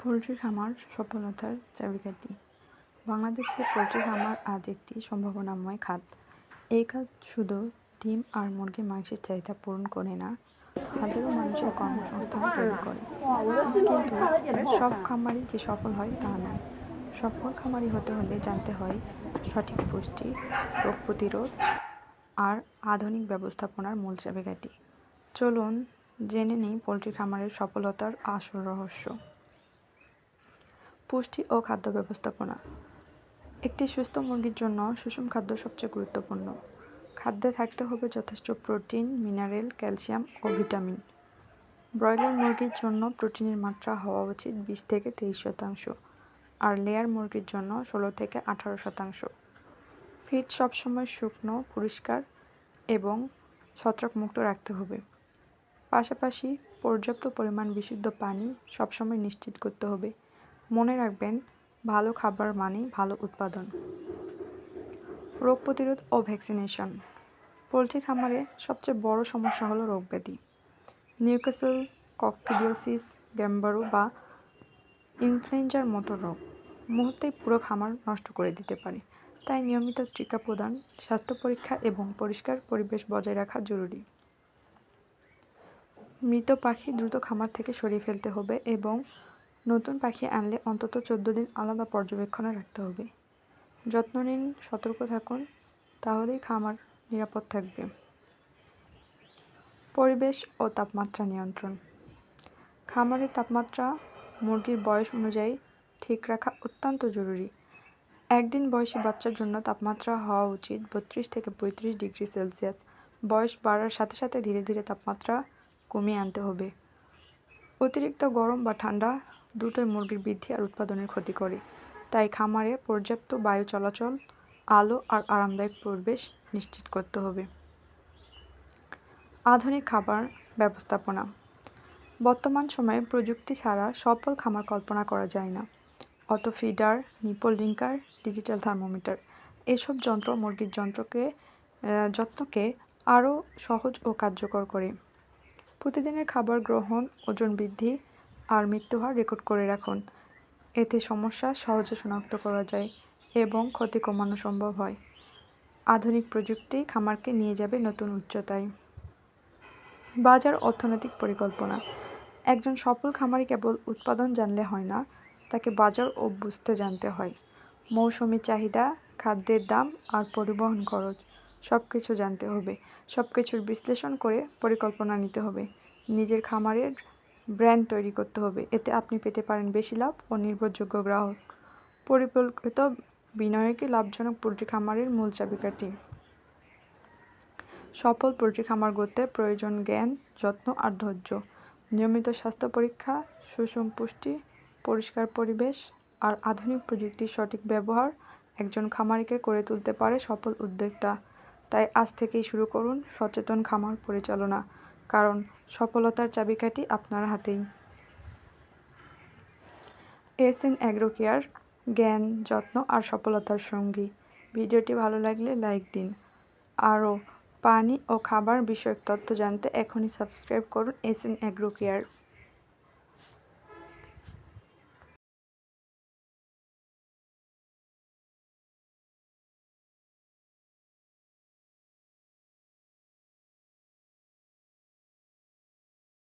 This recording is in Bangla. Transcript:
পোলট্রি খামার সফলতার চাবিকাঠি। বাংলাদেশে পোলট্রি খামার আজ একটি সম্ভাবনাময় খাত। এই খাত শুধু ডিম আর মুরগির মাংসের চাহিদা পূরণ করে না, হাজারো মানুষের কর্মসংস্থান তৈরি করে। কিন্তু সব খামারই যে সফল হয় তা নয় সফল খামারি হতে হলে জানতে হয় সঠিক পুষ্টি, রোগ প্রতিরোধ আর আধুনিক ব্যবস্থাপনার মূল চাবিকাঠি। চলুন জেনে নিই পোলট্রি খামারের সফলতার আসল রহস্য। পুষ্টি ও খাদ্য ব্যবস্থাপনা। একটি সুস্থ মুরগির জন্য সুষম খাদ্য সবচেয়ে গুরুত্বপূর্ণ। খাদ্যে থাকতে হবে যথেষ্ট প্রোটিন, মিনারেল, ক্যালসিয়াম ও ভিটামিন। ব্রয়লার মুরগির জন্য প্রোটিনের মাত্রা হওয়া উচিত বিশ থেকে তেইশ শতাংশ, আর লেয়ার মুরগির জন্য ষোলো থেকে আঠারো শতাংশ। ফিড সবসময় শুকনো, পরিষ্কার এবং ছত্রাকমুক্ত রাখতে হবে। পাশাপাশি পর্যাপ্ত পরিমাণ বিশুদ্ধ পানি সবসময় নিশ্চিত করতে হবে। মনে রাখবেন, ভালো খাবার মানে ভালো উৎপাদন। রোগ প্রতিরোধ ও ভ্যাকসিনেশন। পোলট্রি খামারে সবচেয়ে বড় সমস্যা হলো রোগ ব্যাধি। নিউকাসেল ককফিডিওসিস গ্যাম্বারু বা ইনফ্লুয়েঞ্জার মতো রোগ মুহূর্তেই পুরো খামার নষ্ট করে দিতে পারে। তাই নিয়মিত টিকা প্রদান, স্বাস্থ্য পরীক্ষা এবং পরিষ্কার পরিবেশ বজায় রাখা জরুরি। মৃত পাখি দ্রুত খামার থেকে সরিয়ে ফেলতে হবে এবং নতুন পাখি আনলে অন্তত চোদ্দ দিন আলাদা পর্যবেক্ষণে রাখতে হবে। যত্ন নিন, সতর্ক থাকুন, তাহলেই খামার নিরাপদ থাকবে। পরিবেশ ও তাপমাত্রা নিয়ন্ত্রণ। খামারের তাপমাত্রা, মুরগির বয়স অনুযায়ী ঠিক রাখা অত্যন্ত জরুরি। একদিন বয়সী বাচ্চার জন্য তাপমাত্রা হওয়া উচিত বত্রিশ থেকে পঁয়ত্রিশ ডিগ্রি সেলসিয়াস। বয়স বাড়ার সাথে সাথে ধীরে ধীরে তাপমাত্রা কমিয়ে আনতে হবে। অতিরিক্ত গরম বা ঠান্ডা দুটোই মুরগির বৃদ্ধি আর উৎপাদনের ক্ষতি করে। তাই খামারে পর্যাপ্ত বায়ু চলাচল, আলো আর আরামদায়ক পরিবেশ নিশ্চিত করতে হবে। আধুনিক খাবার ব্যবস্থাপনা। বর্তমান সময়ে প্রযুক্তি ছাড়া সফল খামার কল্পনা করা যায় না। Auto feeder, nipple linker digital thermometer এসব যন্ত্র মুরগির যন্ত্রকে যত্নকে আরও সহজ ও কার্যকর করে। প্রতিদিনের খাবার গ্রহণ, ওজন বৃদ্ধি আর মৃত্যুহার রেকর্ড করে রাখুন। এতে সমস্যা সহজে শনাক্ত করা যায় এবং ক্ষতি কমানো সম্ভব হয়। আধুনিক প্রযুক্তি খামারকে নিয়ে যাবে নতুন উচ্চতায়। বাজার অর্থনৈতিক পরিকল্পনা। একজন সফল খামারি কেবল উৎপাদন জানলে হয় না, তাকে বাজার ও বুঝতে জানতে হয়। মৌসুমি চাহিদা, খাদ্যের দাম আর পরিবহন খরচ সব কিছু জানতে হবে। সব কিছুর বিশ্লেষণ করে পরিকল্পনা নিতে হবে। নিজের খামারের ব্র্যান্ড তৈরি করতে হবে। এতে আপনি পেতে পারেন বেশি লাভ ও নির্ভরযোগ্য গ্রাহক। পরিকল্পিত বিনিয়োগে লাভজনক পোলট্রি খামারের মূল চাবিকাঠি। সফল পোলট্রি খামার গড়তে প্রয়োজন জ্ঞান, যত্ন আর ধৈর্য। নিয়মিত স্বাস্থ্য পরীক্ষা, সুষম পুষ্টি, পরিষ্কার পরিবেশ আর আধুনিক প্রযুক্তির সঠিক ব্যবহার একজন খামারিকে করে তুলতে পারে সফল উদ্যোক্তা। তাই আজ থেকেই শুরু করুন সচেতন খামার পরিচালনা। কারণ সফলতার চাবিকাঠি আপনার হাতেই। এস এন অ্যাগ্রো কেয়ার জ্ঞান, যত্ন আর সফলতার সঙ্গী। ভিডিওটি ভালো লাগলে লাইক দিন। আরও পানি ও খাবার বিষয়ক তথ্য জানতে এখনই সাবস্ক্রাইব করুন এস এন অ্যাগ্রো কেয়ার